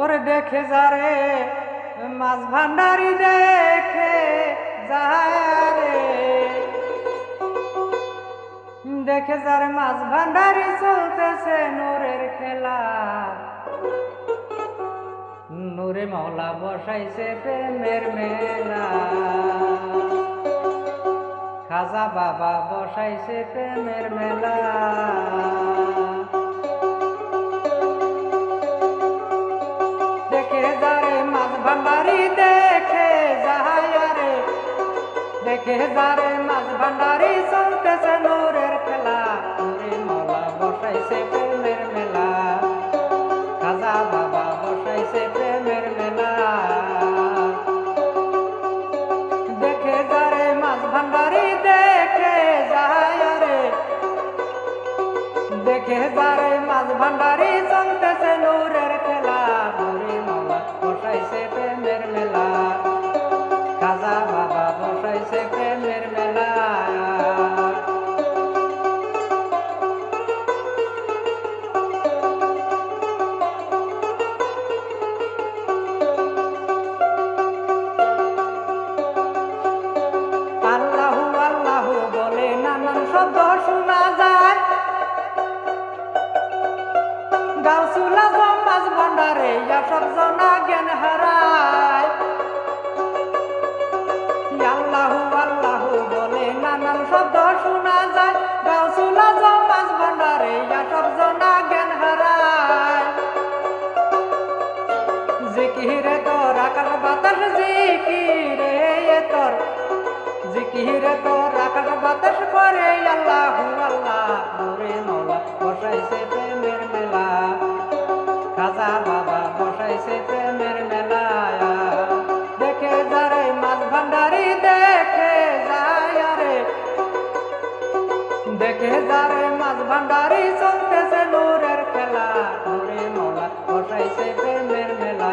ওরে দেখে যারে, মাছ ভান্ডারি দেখে যারে। দেখে যারে মাছ ভান্ডারি চলতেছে নূরের খেলা। নূরে মৌলা বসাইছে প্রেমের মেলা। খাজা বাবা বসাইছে প্রেমের মেলা। দেখে যারে মাছ ভান্ডারি চলতেছে নূরের খেলা। নূরে মৌলা বসাইছে প্রেমের মেলা। খাজা বাবা বসাইছে প্রেমের মেলা। দেখে যারে মাছ ভান্ডারি দেখে যাহারে দেখে যারে মাছ ভান্ডারি চলতেছে নূরের খেলা। বাতাস জিকিরে তোর জিকিরে তোর আকাশ বাতাস করে। আল্লাহু আল্লাহ, নূরে মৌলা বসাইছে প্রেমের মেলা। খাজা বাবা, বসাইছে প্রেমের মেলা। দেখে যারে মাছ ভান্ডারি, দেখে যায় দেখে যারে মাছ ভান্ডারি, চলতেছে নূরের খেলা। নূরে মৌলা বসাইছে প্রেমের মেলা।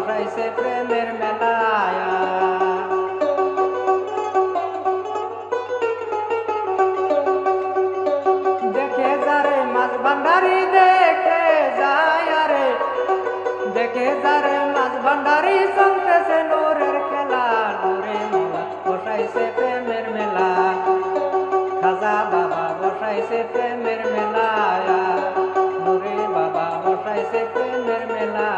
বসাইছে প্রেমের মেলা দেখে যারে মাছ ভান্ডারি, দেখে যায় রে। দেখে যারে মাছ ভান্ডারি, চলতেছে নূরের খেলা। নূরে বসাইছে প্রেমের মেলা। খাজা বাবা বসাইছে প্রেমের মেলা। নূরে বাবা মেলা।